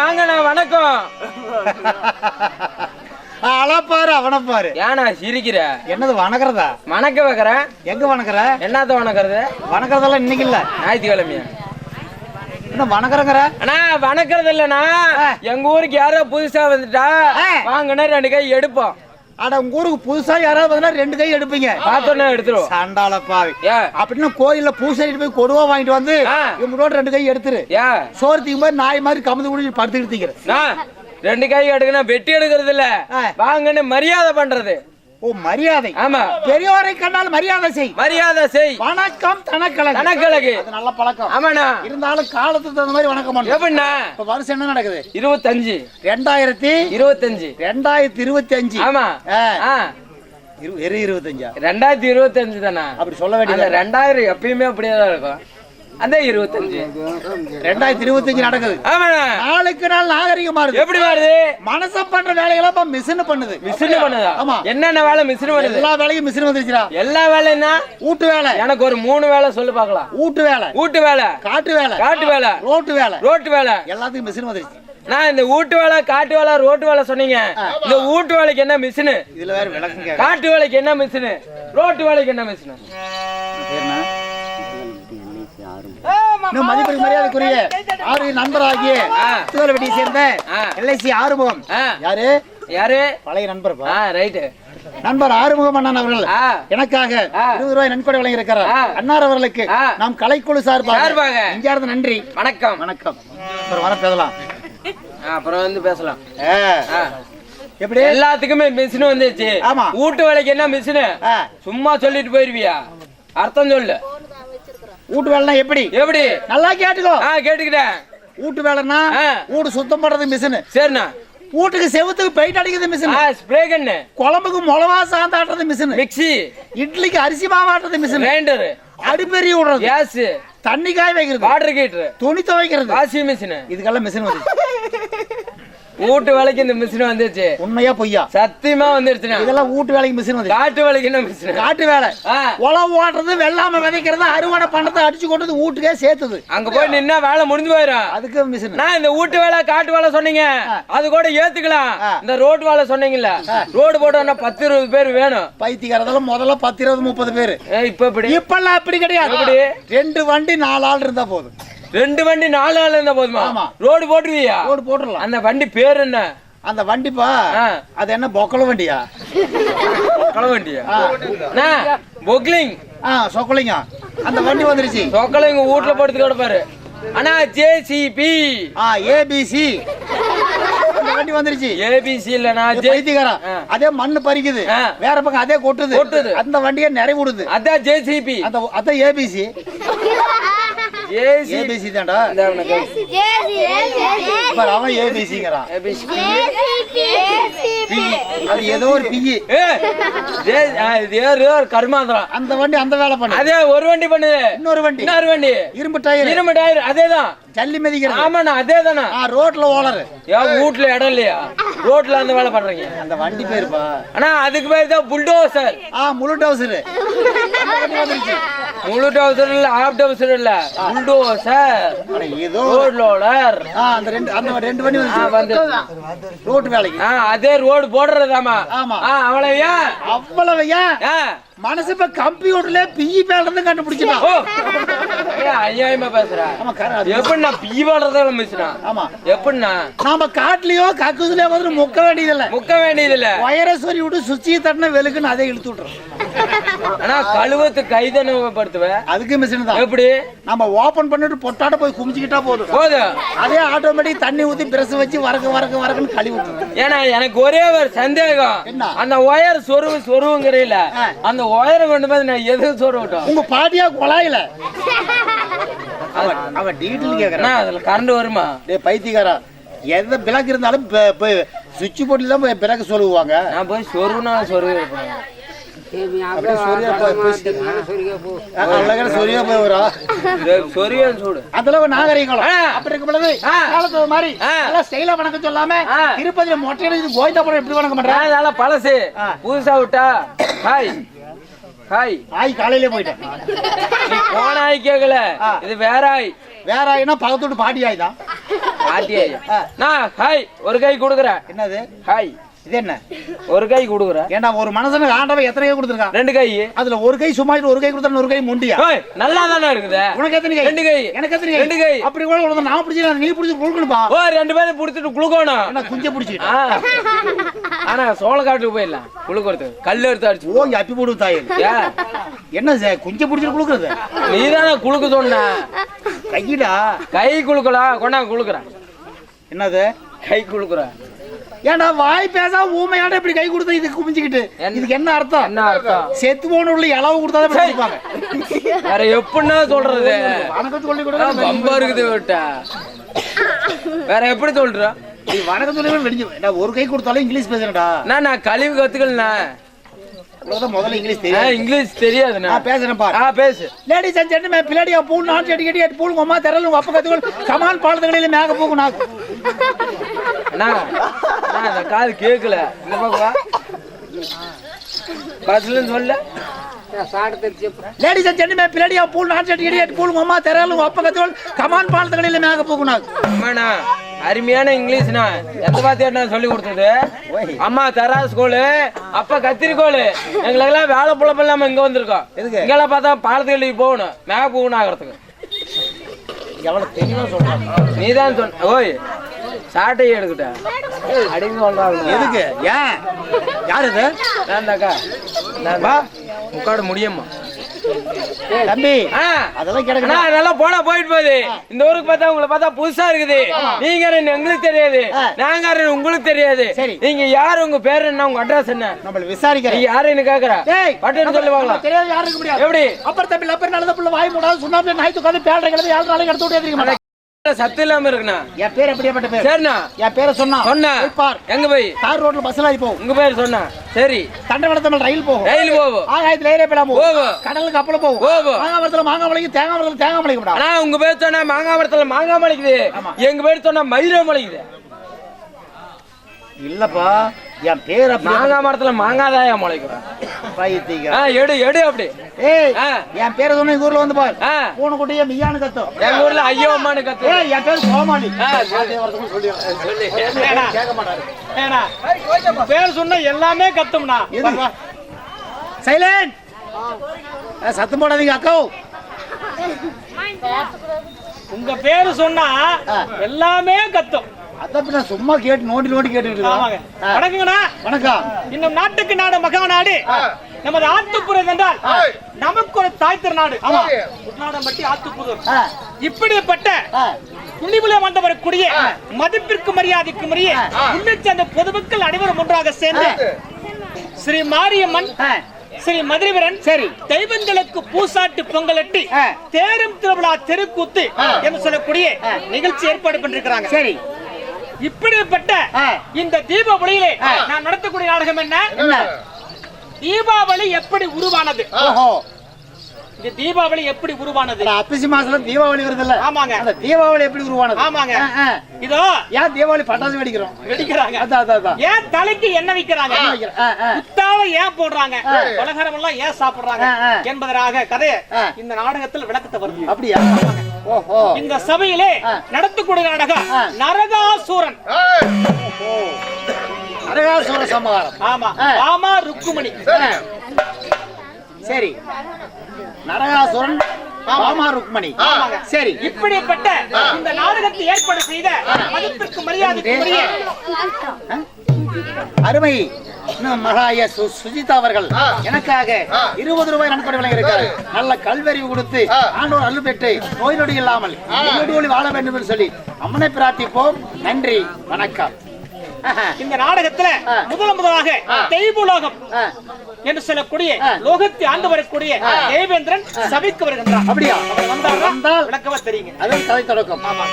வாங்கண்ணா வணக்கம். அளப்பாரு அவனப்பாரு ஏண்ணா சிரிக்கிற? என்னது வணக்கறதா? வணக்க வைக்கிறேன் எங்க வணக்கற? என்னத்த வணக்கறது? வணக்கறதெல்லாம் இன்னைக்கு இல்ல. ஞாயிற்றுக்கிழமையா? என்ன வணக்கறங்கற? அண்ணா வணக்கறது இல்லண்ணா. எங்க ஊருக்கு யாரோ புதுசா வந்துட்டா. வாங்கண்ணா ரெண்டு கை எடுப்போம். அட உங்க ஊருக்கு புதுசா யாராவது வந்தா ரெண்டு கை எடுப்பீங்க. பார்த்தோன்னே எடுத்துருவோம். சண்டால பாவி அப்படின்னா கோயில்ல பூசாரிட்டு போய் கொடுவா வாங்கிட்டு வந்து. இவங்களோட ரெண்டு கை எடுத்துரு. சோறு போது நாய் மாதிரி கமந்து குடி படுத்துக்கிட்டு ரெண்டு கை எடுக்கணும் வெட்டி எடுக்கிறது இல்ல. வாங்கன்னு மரியாதை பண்றது. ஓ மரியாதை. ஆமா. பெரியவரை கண்டால் மரியாதை செய். மரியாதை செய். வணக்கம் தனக்கழகு. கணக்கழகு அது நல்ல பழக்கம். ஆமாண்ணா. இருந்தாலும் காலத்துக்கு தகுந்த மாதிரி வணக்கம் பண்ணணும் எப்படிண்ணா? இப்ப வருஷம் என்ன நடக்குது? இருபத்தஞ்சு. ரெண்டாயிரத்தி இருபத்தஞ்சு. ரெண்டாயிரத்தி இருபத்தி அஞ்சு ஆமா வெறும் இருபத்தஞ்சா? ரெண்டாயிரத்தி இருபத்தஞ்சு தானே? அப்படி சொல்ல வேண்டியது ரெண்டாயிரம் எப்பயுமே அப்படியே தான் இருக்கும். அந்த இருபத்தஞ்சு. ரெண்டாயிரத்தி இருபத்தஞ்சு நடக்குது. நாளுக்கு நாள் நாகரிகம் மாறுது எப்படி மாறுது? மனச பண்ற வேலைகளை இப்ப மிஷின் பண்ணுது. மிஷின் பண்ணுதா? ஆமா. என்னென்ன வேலை மிஷின் பண்ணுது? எல்லா வேலையும் மிஷின் வந்துருச்சுடா. எல்லா வேலைன்னா வீட்டு வேலை. எனக்கு ஒரு மூணு வேலை சொல்லு பார்க்கலாம். வீட்டு வேலை. வீட்டு வேலை. காட்டு வேலை. காட்டு வேலை. ரோட்டு வேலை. ரோட்டு வேலை. எல்லாத்துக்கும் மிஷின் வந்துருச்சு. நான் இந்த வீட்டு வேலை காட்டு வேலை ரோட்டு வேலை சொன்னீங்க. இந்த வீட்டு வேலைக்கு என்ன மிஷினு இதுல வேற காட்டு வேலைக்கு என்ன மிஷினு ரோட்டு வேலைக்கு என்ன மிஷினு இன்னும் மதிப்பிற்கு மரியாதைக்குரிய ஆறு நண்பராகிய ஆ. திருவள்ளவட்டியை சேர்ந்த. எல்ஐசி ஆறுமுகம். யாரு யாரு பழைய நண்பர் ரைட்டு நண்பர் ஆறுமுகம் அண்ணன் அவர்கள் எனக்காக. இருபது ரூபாய் நன்கொடை வழங்கி இருக்கிறார். அன்னார் அவர்களுக்கு. நாம் கலைக்குழு சார்பாக சார்பாக. இங்க இருந்து நன்றி வணக்கம் வணக்கம் அப்புறம் வர பேசலாம் அப்புறம் வந்து பேசலாம். எப்படி எல்லாத்துக்குமே மிஷின் வந்துச்சு ஆமா. வீட்டு வேலைக்கு என்ன மிஷினு. சும்மா சொல்லிட்டு போயிருவியா அர்த்தம் சொல்லு வீட்டு வேலைனா எப்படி? எப்படி? நல்லா கேட்டுக்கோ. ஆ கேட்டுக்கிட்டேன். வீட்டு வேலைன்னா. வீடு சுத்தம் பண்றது மிஷின். சரிண்ணா. வீட்டுக்கு செவுத்துக்கு பெயிண்ட் அடிக்கிறது மிஷின். ஸ்ப்ரே கண்ணு குழம்புக்கு மிளகா சாந்தாட்டுறது மிஷின். மிக்ஸி. இட்லிக்கு அரிசி மாவாட்டுறது மிஷின். கிரைண்டர். அடுப்பெரிய விடுறது. கேஸ். தண்ணி காய வைக்கிறது. வாட்டர் ஹீட்டர் துணி துவைக்கிறது. Washing machine. இதுக்கெல்லாம் மிஷின் வந்து வீட்டு வேலைக்கு இந்த மிஷின் வந்துச்சு உண்மையா பொய்யா? சத்தியமா வந்துருச்சுண்ணா. இதெல்லாம் வீட்டு வேலைக்கு மிஷின் வந்து. காட்டு வேலைக்கு என்ன மிஷின் காட்டு வேலை. உழவு ஓட்டுறது வெள்ளாம விதைக்கிறது அறுவடை பண்றது அடிச்சு கொண்டது வீட்டுக்கே சேர்த்துது. அங்க போய் நின்னா வேலை முடிஞ்சு போயிடும் அதுக்கு மிஷின் நான் இந்த வீட்டு வேலை காட்டு வேலை சொன்னீங்க. அது கூட ஏத்துக்கலாம். இந்த ரோடு வேலை சொன்னீங்கல்ல. ரோடு போட்டோம்னா பத்து இருபது பேர் வேணும். பைத்தியக்காரதெல்லாம் முதல்ல பத்து இருபது முப்பது பேரு. இப்ப இப்படி இப்பெல்லாம் அப்படி கிடையாது. எப்படி? ரெண்டு வண்டி நாலு ஆள் இருந்தா போதும். ரெண்டு வண்டி நாலு ஆள் இருந்தா போதுமா. ரோடு போட்டுருவியா? ரோடு போட்டுடலாம் அந்த வண்டி பேர் என்ன? அந்த வண்டிப்பா. அது என்ன பொக்கல வண்டியா? கள வண்டியா? பொக்லிங். ஆ சொக்கலிங்க. அந்த வண்டி வந்துருச்சு. சொக்கல எங்க வீட்டுல படுத்து கிடப்பாரு. அண்ணா ஜேசிபி ஆ ஏபிசி வண்டி வந்துருச்சு. ஏபிசி இல்லனா இது ஜே பைத்தியக்காரன். ஆ. அதே மண்ணு பறிக்குது. வேற பக்கம் அதே கொட்டுது. கொட்டுது. அந்த வண்டியை நிறைவுடுது. அதான் ஜேசிபி அந்த அதான் ஏபிசி ஏபிசி தான்டா இந்த உனக்கு பாரு, அவன் ஏபிசிங்கிறான். ஏபிசி அது ஏதோ ஒரு பிஇ ஏ ஜே ஆ, இது ஏறு ஒரு கர்மாந்திரம். அந்த வண்டி அந்த வேலை பண்ணு. அதே ஒரு வண்டி பண்ணுது. இன்னொரு வண்டி. இன்னொரு வண்டி. இரும்பு டயர். இரும்பு டயர் அதேதான். ஜல்லி மிதிக்கிறது. ஆமாண்ணா அதேதானா ஆ ரோட்ல ஓலரு. ஏன் வீட்ல இடம் இல்லையா? ரோட்ல அந்த வேலை பண்றீங்க அந்த வண்டி பேருப்பா அண்ணா அதுக்கு பேர் தான் புல்டோசர். ஆ முழு டவுசரு முழு டவுசர் இல்ல ஆஃப் டவுசர் இல்ல. புல்டோசர் ஏதோ ரோட் லோடர் ஆ அந்த ரெண்டு அந்த ரெண்டு வண்டி வந்து ரோட்டு வேலைக்கு. ஆ அதே ரோடு போடுறதாமா ஆமா. அவ்வளவுயா அவ்வளவு ஏன்? ஆ மனசு இப்ப கம்ப்யூட்டர்ல பிஇ ஓ. ஏய், அநியாயமா பேசுற. ஆமா கர- அது- எப்படிண்ணா பீ வாழ்றத மிஸ்னா ஆமா. எப்படிண்ணா? நாம காட்டுலயோ கக்குதுலயோ வந்து முக்க வேண்டியதில்ல. முக்க வேண்டியது இல்ல வயரை சொறி விட்டு சுச்சி தட்டின வெளுக்குன்னு அதை இழுத்து விட்டுறோம். ஆனா கழுவத்து கைதனப்படுத்துவ அதுக்கு மிஷின் தான். எப்படி? நம்ம ஓபன் பண்ணிட்டு பொட்டாட்ட போய் குமிச்சுக்கிட்டா போதும். போதும். அதே ஆட்டோமேட்டிக் தண்ணி ஊத்தி பிரஸ் வச்சு வரக்கு வரக்கு வரக்குன்னு கழுவி விட்டுரும் ஏன்னா எனக்கு ஒரே ஒரு சந்தேகம்? அந்த ஒயர் சொருவு சொருவுங்கிறீல. அந்த ஒயரை கொண்டு போய் நான் எது சொருவிட்டோம் உங்க பாட்டியா குழாயில அவன் அவன் டீட்டெயில் கேக்குறான். அதுல கரண்ட் வருமா? டேய் பைத்தியக்காரா. எந்த பிளக்கு இருந்தாலும் சுவிட்ச் போர்டில் தான் போய் பிறகு சொல்லுவாங்க நான் போய் சொருவுனா சொருவு ஆ. திருப்பதியில மொட்டை அடிச்சு கோவிந்தா படம் எப்படி வணக்கம் பண்ற? அதனால பழசு. புதுசா விட்டா ஹாய். ஹாய். ஆய் காலையிலே போயிட்டேன். போன ஆய் கேக்கல. இது வேற ஆய். வேற ஆயினா பக்கத்து பாட்டி ஆய் தான் ஆர்டிஐ ஆ. நான் ஹாய் ஒரு கை கொடுக்குறேன். என்னது? ஹாய். இது என்ன? ஒரு கை கொடுக்குறேன் ஏன்டா ஒரு மனுஷனுக்கு ஆண்டவன் எத்தனை கை கொடுத்துருக்கான் ரெண்டு கை. அதுல ஒரு கை சும்மா ஒரு கை கொடுத்தா ஒரு கை முண்டியா? நல்லா தானே இருக்குது. உனக்கு எத்தனை கை? ரெண்டு கை. எனக்கு எத்தனை ரெண்டு கை. அப்படி கூட கொடுத்தா நான் பிடிச்சி நீ பிடிச்சி கொடுக்கணும்பா ஓ ரெண்டு பேரும் புடிச்சிட்டு குளுக்கணும். என்ன குஞ்ச பிடிச்சிட்டு? ஆ. ஆனா சோளக்காட்டுக்கு போயிடலாம். குளுக்கறதுக்கு. கல் எடுத்து அடிச்சு ஓ அப்பி போடு தாயே. என்ன சார் குஞ்ச பிடிச்சிட்டு கொடுக்குறது நீ தானே குளுக்க சொன்ன. கையிடா. கை குளுக்கலாம் கொண்டா குளுக்குறேன். என்னது? கை குளுக்குறேன். ஏன்டா வாய் பேசாம ஊமையாட இப்படி கை கொடுத்தா இதுக்கு குமிஞ்சுக்கிட்டு? இதுக்கு என்ன அர்த்தம்? என்ன அர்த்தம்? செத்து போன உள்ள இளவு கொடுத்தா. கொடுப்பாங்க வேற எப்படின்னா சொல்றது? வணக்கம் சொல்லி ஆ, பம்பா இருக்குது விட்ட வேற எப்படி சொல்ற? நீ வணக்கம் சொல்லி கூட நான் ஒரு கை கொடுத்தாலும் இங்கிலீஷ் பேசுறேன்டா. நான் நான் கழிவு கத்துக்கலண்ணா. அவ்வளவுதான் முதல்ல இங்கிலீஷ் தெரியும் இங்கிலீஷ் தெரியாதுண்ணா நான். பேசுறேன் பாரு. ஆ பேசு. லேடிஸ் அண்ட் ஜென்டில்மேன் பிள்ளைடியா பூல் நான் செடி கட்டி எட்டு பூல் அம்மா தெரல் உங்க அப்பா கத்துக்கol கமான் பாலத்துகளில் மேக போகும் நான் அண்ணா நான் அந்த காது கேட்கல இந்த பக்கம். பஸ்ல சொல்ல லேடிஸ் அண்ட் ஜென்டில்மேன் பிள்ளைடியா பூல் நான் செடி கட்டி எட்டு பூல் அம்மா தெரல் உங்க அப்பா கத்துக்கol கமான் பாலத்துகளில் மேக நான் அம்மாண்ணா அருமையான இங்கிலீஷ்ண்ணா. எந்த பாத்தியா சொல்லி கொடுத்தது. அம்மா தரா ஸ்கூலு அப்பா கத்திரிக்கோளு எங்களுக்கெல்லாம் வேலை இல்லாம இங்க வந்திருக்கோம். எதுக்கு? இங்கெல்லாம் பார்த்தா பாலத்துக்கு போகணும். மேக போகணும் ஆகிறதுக்கு. எவ்வளவு தெளிவா சொல்றாங்க. நீதான் சொன்ன ஓய். சாட்டையை எடுக்கிட்ட. அடிங்க சொல்றாங்க எதுக்கு? ஏன்? யார் இது? நான் வா. முக்காடு முடியுமா தம்பி அதெல்லாம் நல்லா போனா போயிட்டு போகுது. இந்த ஊருக்கு பார்த்தா உங்களை பார்த்தா புதுசா இருக்குது. நீங்க யாரு எங்களுக்கு தெரியாது. நாங்க யாரு உங்களுக்கு தெரியாது. நீங்க யாரு உங்க பேரு என்ன உங்க அட்ரஸ் என்ன? நம்மள விசாரிக்கிறேன். யாருன்னு கேக்குற டேய் பட்டுன்னு சொல்லி வாங்கலாம் தெரியாது யாருக்கு எப்படி? அப்புறம் தம்பி லப்பர் நடந்த புள்ள வாய் மூடாது சுண்ணாம்பு நாய் துக்காது பேர கிடந்து ஏழு நாளைக்கு எடுத்து விட்டு சத்து இல்லாம இருக்குண்ணா? என் பேர் எப்படியாப்பட்ட பேர்? சரிண்ணா. என் பேரை சொன்னா சொன்ன. பார். எங்க போய்? தார் ரோட்ல பஸ்ல போகும் உங்க பேர் சொன்ன. சரி. தண்டவளத்தமிழ் ரயில் போகும். ரயில் போவோம் ஆகாயத்துல போலாம் போகும் போகும். கடலுக்கு கப்பல போகும். போகும். மாங்காய் மலைக்கு தேங்காய் மரத்துல தேங்காய் மலைக்கு ஆனா உங்க பேர் சொன்னா மாங்காய் மரத்துல மாங்காய் மலைக்குது எங்க பேர் சொன்னா மயிரம் மலைக்குது இல்லப்பா. என் பேர் மாங்காய் மரத்துல மாங்காய் தாயா முளைக்கிறோம் பைத்தியங்க. ஆ எடு எடு அப்படி. ஏய். என் பேரை சொன்ன எங்க ஊர்ல வந்து பாரு. பூனை குட்டியே மியான்னு கத்தும் எங்க ஊர்ல ஐயோ அம்மானு கத்து. ஏய் என் பேர் கோமாளி ஆ, சொல்லு. கேட்க மாட்டாரு. ஏடா, பேர் சொன்ன எல்லாமே கத்தும்னா. சைலண்ட் சத்தம் போடாதீங்க அக்கா. உங்க பேரு சொன்னா. எல்லாமே கத்தும். அதான் பின்ன சும்மா கேட்டு நோண்டி நோண்டி கேட்டுட்டு ஆமாங்க. இருக்கா. ஆ. வணக்கங்கண்ணா. வணக்கம். இன்னும் நாட்டுக்கு நாடு மகா நாடு. நமது ஆத்துப்புறம் என்றால் நமக்கு ஒரு தாய் திருநாடு ஆமா. இப்படிப்பட்ட ஆ, புள்ளிபுல வந்தவர் கூடிய மதிப்பிற்கு மரியாதைக்கு மரிய உன்னை சேர்ந்த பொதுமக்கள் அனைவரும் ஒன்றாக சேர்ந்து ஸ்ரீ மாரியம்மன். ஸ்ரீ மதுரைவரன் சரி. தெய்வங்களுக்கு பூசாட்டு பொங்கலட்டி. தேரும் திருவிழா தெருக்கூத்து என்று சொல்லக்கூடிய நிகழ்ச்சி ஏற்பாடு பண்ணிருக்கிறாங்க. சரி. இப்படிப்பட்ட. இந்த தீபாவளியிலே. நான் நடத்தக்கூடிய நாடகம் என்ன? தீபாவளி எப்படி உருவானது? இந்த தீபாவளி எப்படி உருவானது? அப்பிசி மாசத்துல தீபாவளி வருதுல்ல. ஆமாங்க. அந்த தீபாவளி எப்படி உருவானது? ஆமாங்க. இதோ. ஏன் தீபாவளி பட்டாசு வெடிக்கிறோம்? வெடிக்கிறாங்க. அதான் அதான் ஏன் தலைக்கு வைக்கிறாங்க? என்ன ஆ. புத்தாவ ஏன் போடுறாங்க? பலகாரம் எல்லாம் ஏன் சாப்பிடுறாங்க. என்பதற்காக கதையை. இந்த நாடகத்தில் விளக்கத்தை வருது. அப்படியா? இந்த சபையிலே. நடத்தக்கூடிய நாடகம். நரகாசூரன். நரகாசுர சமகாரம். ஆமா. ஆமா ருக்குமணி. சரி. நரகாசுரன் ருக்மணி. சரி. இப்படிப்பட்ட இந்த நாடகத்தை ஏற்பாடு செய்த மதிப்பிற்கு மரியாதைக்குரிய அருமை. மகாய சு- சுஜிதா அவர்கள் எனக்காக இருபது ரூபாய் நன்கொடை வழங்கியிருக்காரு நல்ல கல்வறிவு கொடுத்து ஆண்டோர் அள்ளு பெற்று நோய் நொடி இல்லாமல் நொடி வாழ வேண்டும் என்று சொல்லி அம்மனை பிரார்த்திப்போம். நன்றி வணக்கம். இந்த நாடகத்துல. முதல் முதலாக தெய்வலோகம் என்று சொல்லக்கூடிய. லோகத்தை ஆண்டு வரக்கூடிய தேவேந்திரன் சபைக்கு வருகின்றார். அப்படியா? வந்தால் விளக்கமா தெரியுங்க. அதுவும் கதை தொடக்கம். ஆமா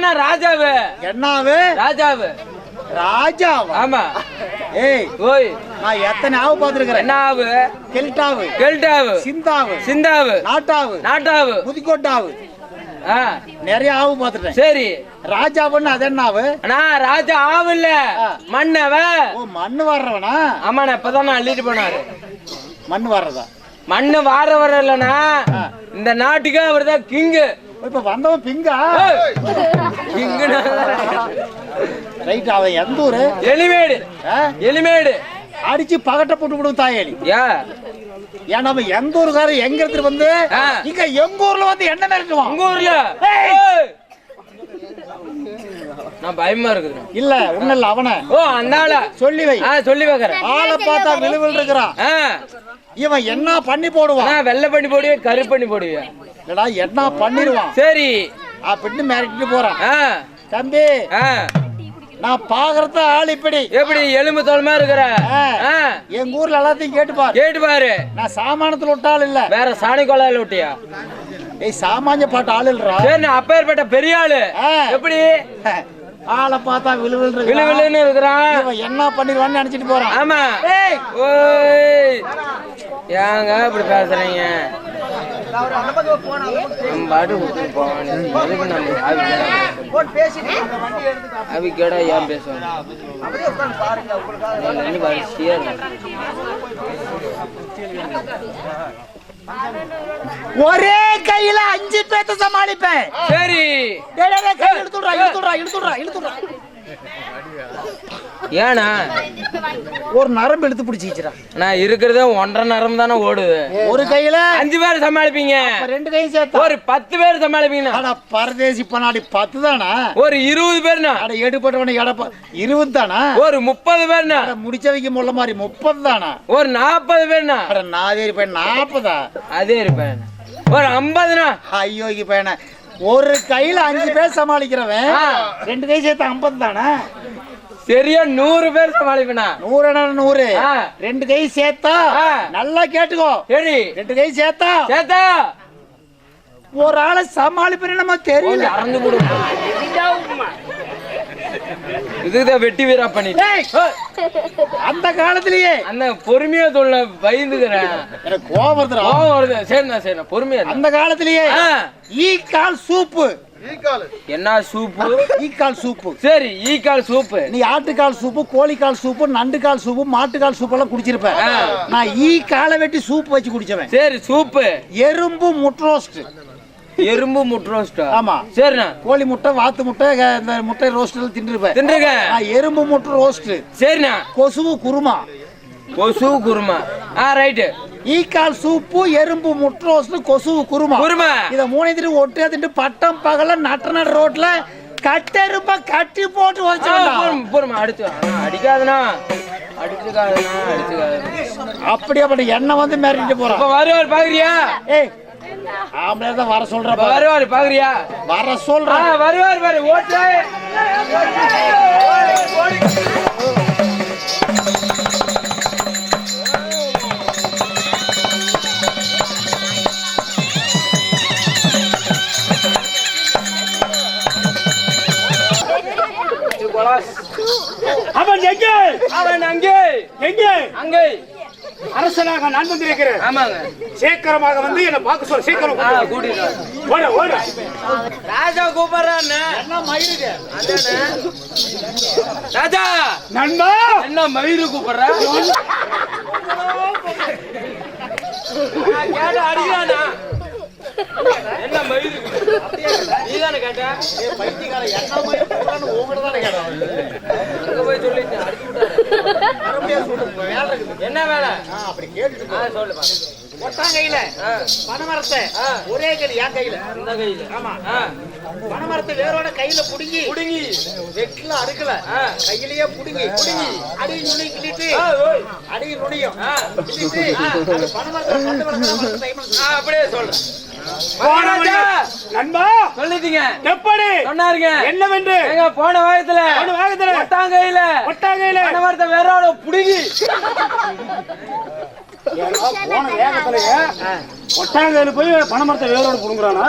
இவர்தானே ராஜாவு? என்னாவு? ராஜாவு. ராஜாவா? ஆமா. ஏய் ஓய். நான் எத்தனை ஆவு பார்த்திருக்கிறேன்? என்ன ஆவு? கெல்டாவு கெல்டாவு சிந்தாவு. சிந்தாவு. நாட்டாவு. நாட்டாவு. முதிக்கோட்டாவு ஆ. நிறைய ஆவு பார்த்துட்டேன். சரி. ராஜாவுன்னு அது என்னாவு? அண்ணா ராஜா ஆவு இல்ல. மன்னவ ஓ மண்ணு வர்றவனா ஆமாண்ணா இப்பதான் அள்ளிட்டு போனாரு. மண்ணு வர்றதா மண்ணு வாரவர் இல்லனா இந்த நாட்டுக்கு அவர் தான் கிங்கு இப்ப வந்தவன் பிங்கா? ரைட் அவன் எந்த ஊரு? எலிமேடு? எலிமேடு. அடிச்சு பகட்ட போட்டு விடும் தாயலி. ஏன் நம்ம எந்த ஊருக்காரர் எங்க எடுத்துட்டு வந்து. இங்க எங்க ஊர்ல வந்து என்ன மிரட்டுவான் உங்க ஊர்ல. நான் பயமா இருக்குது இல்ல ஒண்ணு இல்ல அவன. ஓ அந்த ஆளா? சொல்லி வை. சொல்லி வைக்கிறேன். ஆளை பார்த்தா விழுவில் இருக்கிறான் இவன் என்ன பண்ணி போடுவான்? வெள்ளை பண்ணி போடுவே கரு பண்ணி இல்லடா என்ன பண்ணிடுவான்? சரி. அப்படின்னு மிரட்டிட்டு போறான். தம்பி நான் பாக்குறத ஆள் இப்படி. எப்படி எலும்பு தோல்மா இருக்கிற? எங்க ஊர்ல எல்லாத்தையும் கேட்டு பாரு. கேட்டு பாரு. நான் சாமானத்துல விட்ட ஆள் இல்ல. வேற சாணி கொள்ளாயில விட்டியா? ஏய் சாமானிய பாட்டு ஆள் நான் அப்பேற்பட்ட பெரிய ஆளு. எப்படி? ஆளை பார்த்தா விழுவில் விழு இருக்கிறான் இவன் என்ன பண்ணிடுவான்னு நினைச்சிட்டு போறான். ஆமா. ஓய். ஏங்க இப்படி பேசுறீங்க? நம்ம பாட்டு விட்டுட்டு போவான் எதுக்கு நம்ம அவிக்கேடா ஏன் பேசுவாங்க? வரிசையா. ஒரே கையில அஞ்சு பேத்த சமாளிப்பேன். சரி. இழுத்துடுறா இழுத்துடுறா இழுத்துடுறா இழுத்துடுறா. ஏனா ஒரு நரம்பு இழுத்து பிடிச்சிக்கிறா நான் இருக்கிறதே ஒன்றரை நேரம் தானே ஓடுது. ஒரு கையில அஞ்சு பேர் சமாளிப்பீங்க. ரெண்டு கை சேர்த்தா. ஒரு பத்து பேர் சமாளிப்பீங்க அட பரதேசி பண்ணாடி பத்து தானா ஒரு இருபது பேர்னா அட எடுபட்டவன எடப்ப இருபது தானா ஒரு முப்பது பேர்னா அட முடிச்சவைக்கு முள்ள மாதிரி முப்பது தானா ஒரு நாற்பது பேர்னா அட நாதேரி பையன் நாற்பதா அதே இருப்பேன். ஒரு ஐம்பதுனா ஐயோக்கு பையன ஒரு கையில அஞ்சு பேர் சமாளிக்கிறவன். ரெண்டு கை சேர்த்து ஐம்பது தானா சரியா நூறு பேர் சமாளிப்பேனா? நூறு? என்ன நூறு. ரெண்டு கை சேர்த்தா. நல்லா கேட்டுக்கோ. சரி. ரெண்டு கை சேர்த்தா சேத்தா ஒரு ஆளை சமாளிப்பேன்னு நம்ம தெரியல. அறந்து இதுதான் வெட்டி வீரா பண்ணிட்டு டேய், அந்த காலத்திலேயே. அந்த பொறுமையா சொல்ல பயந்துக்கிறேன். எனக்கு. கோவம் வருது. சரிண்ணா சரிண்ணா பொறுமையா. அந்த காலத்திலேயே ஆ, ஈக்கால் சூப்பு. என்ன சூப்பு? ஈக்கால் சூப்பு. சரி ஈக்கால் சூப்பு. நீ ஆட்டுக்கால் சூப்பு கோழிக்கால் சூப்பு நண்டுக்கால் சூப்பு மாட்டுக்கால் சூப்பு எல்லாம் குடிச்சிருப்ப. நான் ஈ காலை வெட்டி சூப்பு வச்சு குடிச்சவன். சரி சூப்பு. எறும்பு முட்ரோஸ்ட் எறும்பு முட்டை ரோஸ்டா ஆமா. சரிண்ணா. கோழி முட்டை வாத்து முட்டை இந்த முட்டை ரோஸ்ட் தின்றுப்பேன் தின்றுங்க எறும்பு முட்டை ரோஸ்ட் சரிண்ணா. கொசுவு குருமா. கொசு குருமா. ஆ ரைட்டு ஈக்கால் சூப்பு எறும்பு முட்டை ரோஸ்ட் கொசுவு குருமா. குருமா. இத மூணையும் ஒட்டு திண்டு பட்டம் பகல நட்ட நட ரோட்ல கட்டெருப்ப கட்டி போட்டு ஆ, வச்சு போதும், போதும், அடுத்து அண்ணா, அடிக்காதண்ணா. அடிச்சுக்காதண்ணா அடிச்சுக்காத அப்படியே பண்ணி எண்ணெய் வந்து மிரட்டிட்டு போறான் வருவார் பாக்குறியா? ஏய் ஆம்பளை தான் வர சொல்றப்ப வருவார் பாக்குறியா? வர ஆ சொல்றேன் வருவார் பாரு ஓட்டு. எங்கே? அங்கே. அரசனாக நான் வந்திருக்கிறேன். ஆமாங்க. சீக்கிரமாக வந்து என்ன பார்க்க சொல்ல சீக்கிரம் ஓடு ஓடு. ராஜா கூப்பிடுறான்னு என்ன ராஜா! நண்பா! என்ன மயிறு கூப்பிடுற? கேட்ட அடிக்கிறானா என்ன மயிறு? நீதானே கேட்ட? பைத்தியக்கார எண்ணெய் மயிர் போடுறான்னு உங்ககிட்ட தானே கேட்டான். அங்க போய் சொல்லிட்டேன் அடிச்சு விட்டாரு. மறுபடியும் சொல்லு வேலை இருக்குது என்ன வேலை? அப்படி கேட்டுட்டு ஆ சொல்லு பனமரத்தை. ஒரே கையில் என் கையில? இந்த கையில. ஆமா. பனமரத்தை வேரோட கையில புடுங்கி புடுங்கி. வெட்டில அறுக்கல. கையிலேயே புடுங்கி புடுங்கி அடி நுனி ஓய். அடி நுனியும். அப்படியே வழி- நண்பா சொல்லிட்டீங்க. எப்படி? சொன்னாருங்க. என்னவென்று? எங்க போன வாயத்துல போன வாயத்துல ஒட்டாங்கையில ஒட்டாங்கையில பணமரத்தை வேரோட புடுங்கி. போன வேகத்திலேயே ஒட்டாங்கையில போய் பணமரத்தை வேரோட புடுங்குறானா?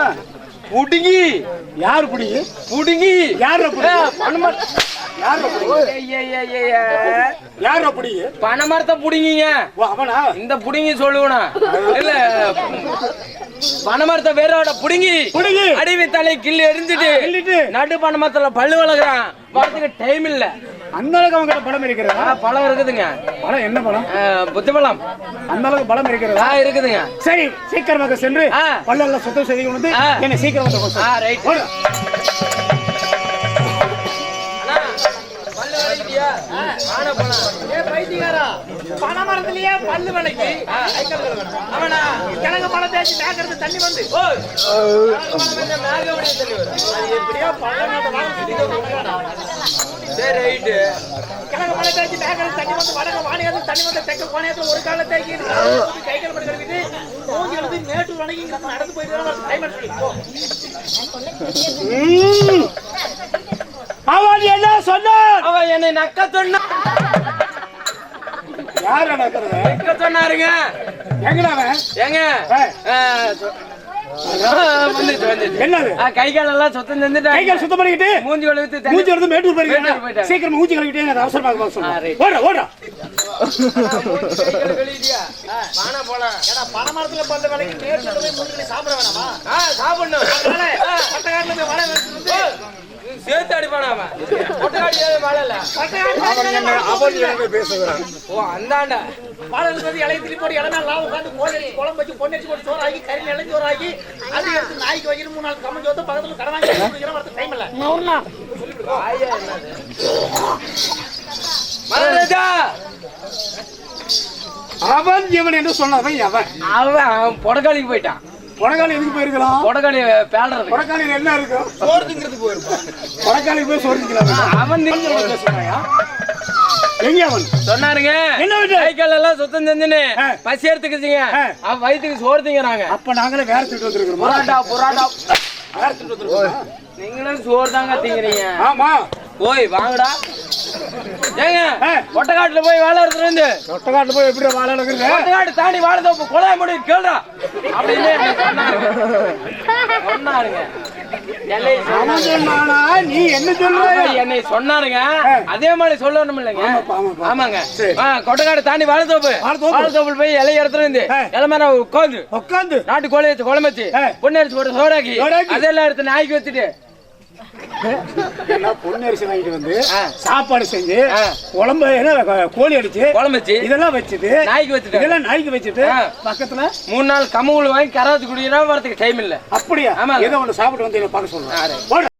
புடுங்கி. யாரு புடிங்கி? புடுங்கி. யாரு புடிங்கி? பணமரத்தை யாரு புடிங்கி? பணமரத்தை புடுங்கிங்க. அவனா? இந்த புடுங்கி சொல்லுவனா? இல்ல பணமரத்தை வேரோட புடுங்கி புடுங்கி. அடிவி தலை கிள்ளி எரிஞ்சிட்டு நடு பணமரத்துல பல்லு வளர்க்குறான். வரதுக்கு டைம் இல்ல. அந்த அளவுக்கு அவங்க படம் இருக்கிறதா? பழம் இருக்குதுங்க. படம் என்ன படம் ஆ, புத்தி பழம். அந்த அளவுக்கு படம் இருக்கிறதா? இருக்குதுங்க. சரி சீக்கிரமாக சென்று. பல்லெல்லாம் சுத்தம் செய்து கொண்டு. என்னை சீக்கிரம். ரைட் ஆன போலாம் ஏ பைத்தியக்காரா பனமரத்திலேயே பல்லு விலைக்கு அவனா கிழங்கு பழம் தேய்ச்சி தேக்கிறது தண்ணி வந்து ஓய் மேகமணி தண்ணி வரும் அது எப்படியோ சரி ரைட்டு கிழங்கு பழம் தேய்ச்சி தேக்கிறது தண்ணி வந்து வடக்க வாணியது தண்ணி வந்து தெக்க கோணையத்துல ஒரு கால தேய்க்கி கைகள் பண்ணி கழுவிட்டு மூஞ்சி எழுதி மேட்டு வணங்கி நடந்து போயிட்டு டைம் எடுத்து அவன் என்ன சொன்னான் அவன் என்னை நக்க சொன்னா. யார் நடக்கிறது நக்க சொன்னாருங்க. எங்கடா அவன்? ஆ, கை கால் எல்லாம் சுத்தம் செஞ்சுட்டாங்க. கைகள் சுத்தம் பண்ணிக்கிட்டு மூஞ்சி தண்ணி- மூஞ்சி எடுத்து மேட்டூர் போயிருக்கேன். சீக்கிரம் மூஞ்சி கழுவிட்டே எனக்கு அவசரமாக ரைட். ஓடுறா ஓடுறா. கை கால் பனமரத்துல பல்லு விலைக்கு மூஞ்சி சாப்பிட வேணாமா சாப்பிடணும் வந்து சேர்த்து அடிப்பானா அவன்? ஒட்டக்காடி வாழ இல்ல பேசுகிறான் ஓ அந்தாண்டா. வாழை எடுத்து இலையை திருப்பி போட்டு இலை மேல லாபம் உட்காந்து கோழி குழம்பு வச்சு பொண்ணு வச்சு போட்டு சோறு ஆகி கறி இலைஞ்சு சோறு ஆகி அது எடுத்து நாய்க்கு வைக்கணும் மூணு நாள் கம்மஞ்சு வந்து பக்கத்துல கடை வாங்கி குடிக்கிற வரது டைம் இல்ல. மகாராஜா அவன் இவன் என்று சொன்னவன் அவன். அவன் அவன் பொடக்காளிக்கு போயிட்டான். கொடக்காளி எதுக்கு போயிருக்கலாம் பொடக்காளி பேடுறது கொடக்காளியில் என்ன இருக்கும் சோறுங்கிறது போயிருப்பான் கொடக்காளிக்கு போய் சோதிக்கலாம் அவன் நின்று எங்க அவன்? சொன்னாருங்க. என்ன கால் எல்லாம் சுத்தம் செஞ்சுன்னு. பசி எடுத்துக்கிச்சிங்க. அவன் வயிற்றுக்கு சோறு திங்கிறாங்க அப்ப நாங்களே வேற திட்டு வந்திருக்கிறோமா? புராட்டா புராட்டா வேற திட்டு வந்திருக்கோமா நீங்களும் சோறு தாங்க திங்கிறீங்க. ஆமா. போய் வாங்கடா. ஏங்க. ஒட்டக்காட்டுல போய் வேலை எடுத்துட்டு வந்து தொட்டக்காட்டுல போய் எப்படி வாழ நடக்குது ஒட்டக்காட்டு தாண்டி வாழை தோப்பு கொலைய முடி கேளுடா அப்படின்னு சொன்னாருங்க நீ என்ன சொல்ற என்னை சொன்னாருங்க. அதே மாதிரி சொல்லணும் இல்லைங்க. ஆமாங்க கொட்டக்காடு தாண்டி வாழைத்தோப்பு வாழைத்தோப்பு. வாழைத்தோப்புல போய் இடத்துல இருந்து. இலை மேல உட்காந்து உட்காந்து நாட்டு கோழி வச்சு குழம்பு வச்சு. பொண்ணு அரிசி போட்டு சோடாக்கி. அதெல்லாம் எடுத்து நாய்க்கு வச்சுட்டு வாங்கிட்டு வந்து. சாப்பாடு செஞ்சு. குழம்பு என்ன கோழி அடிச்சு குழம்பு வச்சு இதெல்லாம் வச்சுட்டு நாய்க்கு வச்சுட்டு இதெல்லாம் நாய்க்கு வச்சுட்டு. பக்கத்துல மூணு நாள் கமுகுள் வாங்கி கராத்து குடிக்கிறா வரதுக்கு டைம் இல்ல அப்படியா ஆமாங்க. ஏதோ ஒன்று சாப்பிட்டு வந்து என்ன பார்க்க சொல்றேன்.